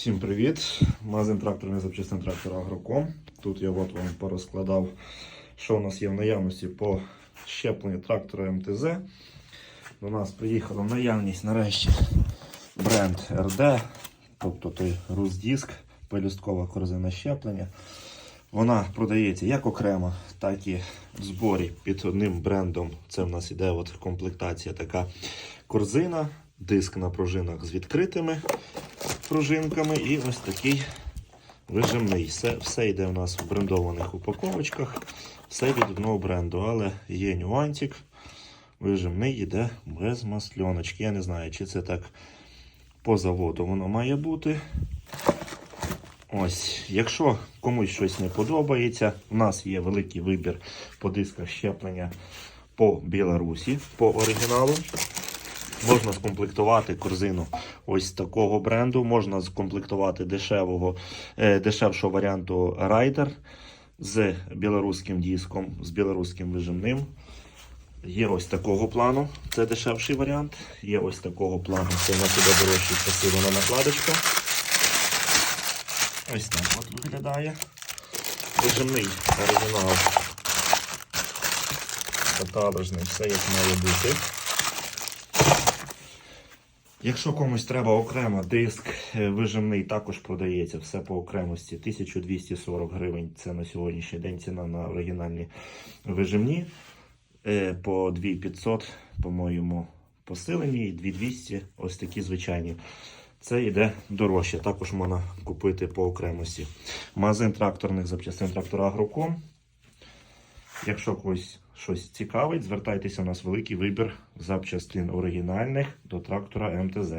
Всім привіт! Магазин тракторний запчастин трактора Агроком. Тут я от вам порозкладав, що у нас є в наявності по щепленню трактора МТЗ. До нас приїхала наявність нарешті бренд РД, тобто той Руздиск, пелюсткова корзина щеплення. Вона продається як окремо, так і в зборі під одним брендом. Це в нас іде от комплектація така корзина, диск на пружинах з відкритими пружинками і ось такий вижимний. Все, все йде у нас в брендованих упаковочках, все від одного бренду, але є нюансик. Вижимний йде без масльоночки. Я не знаю, чи це так по заводу воно має бути. Ось, якщо комусь щось не подобається, у нас є великий вибір по дисках щеплення по Білорусі, по оригіналу. Можна скомплектувати корзину ось такого бренду. Можна скомплектувати дешевого, е, дешевшого варіанту Райдер з білоруським диском, з білоруським вижимним. Є ось такого плану, це дешевший варіант. Є ось такого плану, це у нас іде дорожчий посилена накладочка. Ось так от виглядає. Вижимний оригінал. Каталожний, все як має бути. Якщо комусь треба окремо диск е, вижимний, також продається все по окремості. 1240 гривень це на сьогоднішній день ціна на оригінальні вижимні. Е, По 2500, по-моєму, посилені, і 2200 ось такі звичайні. Це йде дорожче. Також можна купити по окремості. Магазин тракторних запчастин трактора Агроком. Якщо когось щось цікавить, звертайтеся у нас великий вибір запчастин оригінальних до трактора МТЗ.